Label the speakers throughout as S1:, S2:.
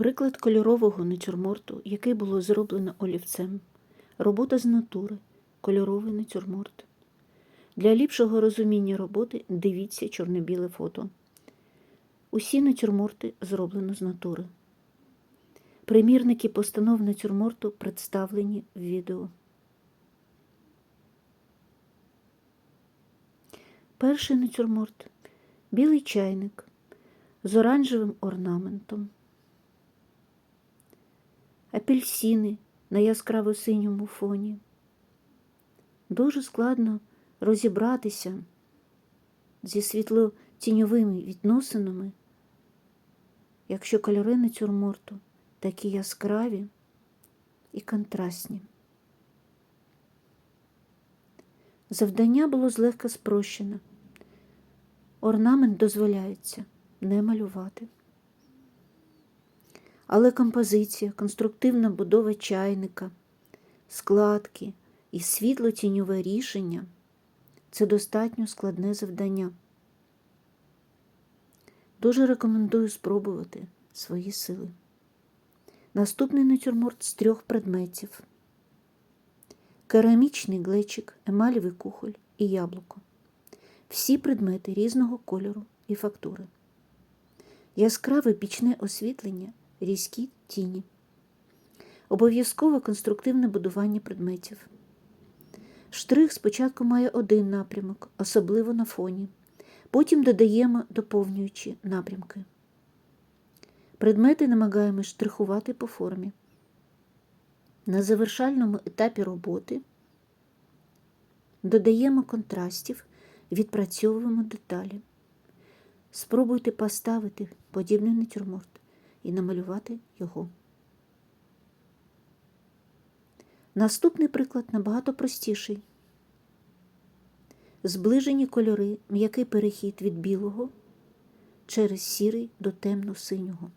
S1: Приклад кольорового натюрморту, який було зроблено олівцем. Робота з натури. Кольоровий натюрморт. Для ліпшого розуміння роботи дивіться чорно-біле фото. Усі натюрморти зроблено з натури. Примірники постанов натюрморту представлені в відео. Перший натюрморт білий чайник з оранжевим орнаментом, апельсини на яскраво синьому фоні. Дуже складно розібратися зі світло-тіньовими відносинами, якщо кольори натюрморту такі яскраві і контрастні. Завдання було злегка спрощене. Орнамент дозволяється не малювати. Але композиція, конструктивна будова чайника, складки і світло-тіньове рішення це достатньо складне завдання. Дуже рекомендую спробувати свої сили. Наступний натюрморт з трьох предметів: керамічний глечик, емалівий кухоль і яблуко. Всі предмети різного кольору і фактури. Яскраве пічне освітлення, різкі тіні. Обов'язкове конструктивне будування предметів. Штрих спочатку має один напрямок, особливо на фоні. Потім додаємо доповнюючі напрямки. Предмети намагаємось штрихувати по формі. На завершальному етапі роботи додаємо контрастів, відпрацьовуємо деталі. Спробуйте поставити подібний натюрморт і намалювати його. Наступний приклад набагато простіший. Зближені кольори, м'який перехід від білого через сірий до темно-синього.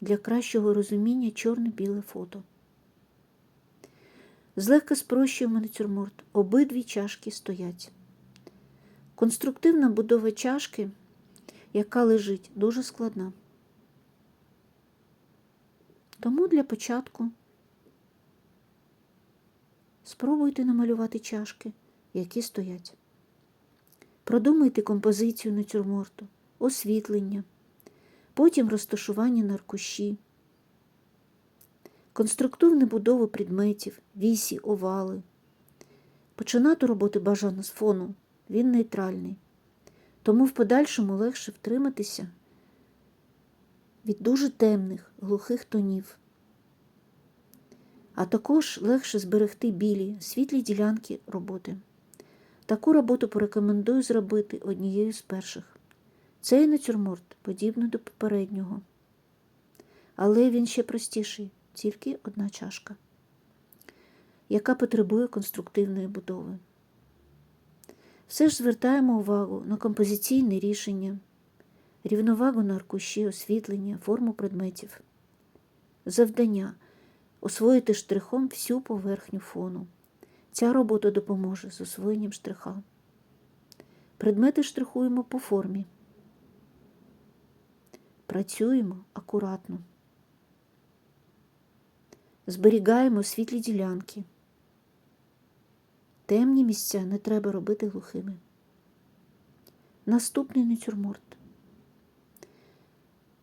S1: Для кращого розуміння чорне-біле фото. Злегка спрощуємо натюрморт. Обидві чашки стоять. Конструктивна будова чашки, яка лежить, дуже складна. Тому для початку спробуйте намалювати чашки, які стоять. Продумайте композицію натюрморту, освітлення, потім розташування на аркуші, конструктивну будову предметів, вісі, овали. Починати роботи бажано з фону, він нейтральний, тому в подальшому легше втриматися від дуже темних, глухих тонів, а також легше зберегти білі, світлі ділянки роботи. Таку роботу порекомендую зробити однією з перших. Цей натюрморт подібний до попереднього, але він ще простіший, тільки одна чашка, яка потребує конструктивної будови. Все ж звертаємо увагу на композиційне рішення, рівновагу на аркуші, освітлення, форму предметів, завдання освоїти штрихом всю поверхню фону. Ця робота допоможе з освоєнням штриха. Предмети штрихуємо по формі. Працюємо акуратно. Зберігаємо світлі ділянки. Темні місця не треба робити глухими. Наступний натюрморт.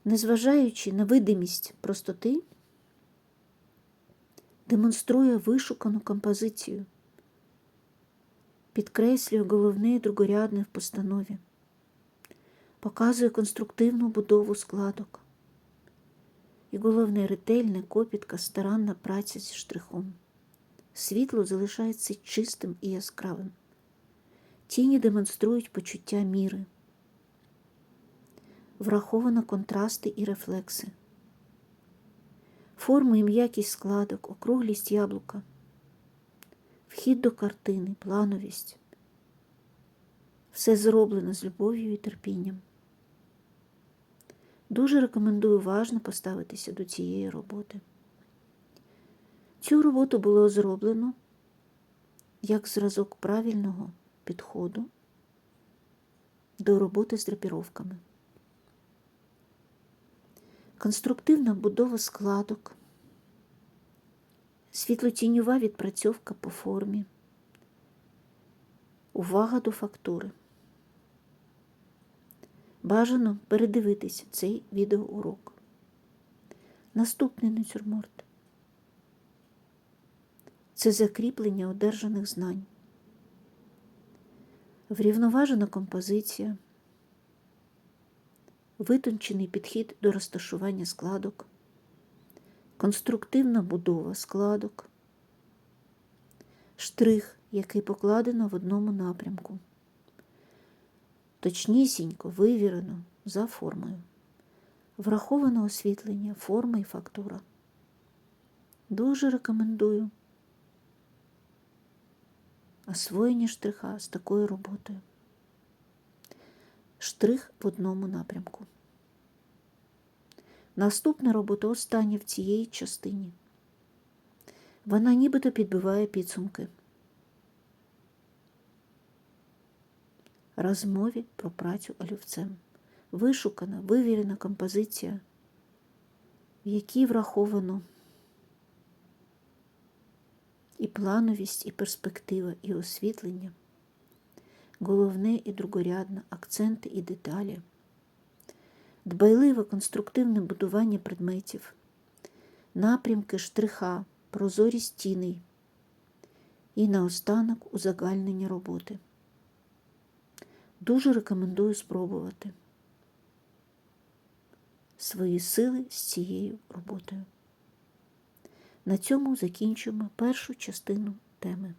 S1: Незважаючи на видимість простоти, демонструє вишукану композицію, підкреслює головне і другорядне в постанові, показує конструктивну будову складок і головне ретельна копітка, старанна праця зі штрихом. Світло залишається чистим і яскравим. Тіні демонструють почуття міри. Враховано контрасти і рефлекси. Форму і м'якість складок, округлість яблука, вхід до картини, плановість. Все зроблено з любов'ю і терпінням. Дуже рекомендую уважно поставитися до цієї роботи. Цю роботу було зроблено як зразок правильного підходу до роботи з драпіровками. Конструктивна будова складок, світлотіньова відпрацьовка по формі, увага до фактури. Бажано передивитися цей відеоурок. Наступний натюрморт. Це закріплення одержаних знань, врівноважена композиція, витончений підхід до розташування складок, конструктивна будова складок, штрих, який покладено в одному напрямку, точнісінько вивірено за формою, враховано освітлення, форма і фактура. Дуже рекомендую освоєння штриха з такою роботою. Штрих в одному напрямку. Наступна робота остання в цій частині. Вона нібито підбиває підсумки. Розмові про працю олівцем. Вишукана, вивірена композиція, в якій враховано і плановість, і перспектива, і освітлення, головне і другорядне, акценти і деталі, дбайливе конструктивне будування предметів, напрямки штриха, прозорі стіни і наостанок узагальнення роботи. Дуже рекомендую спробувати свої сили з цією роботою. На цьому закінчуємо першу частину теми.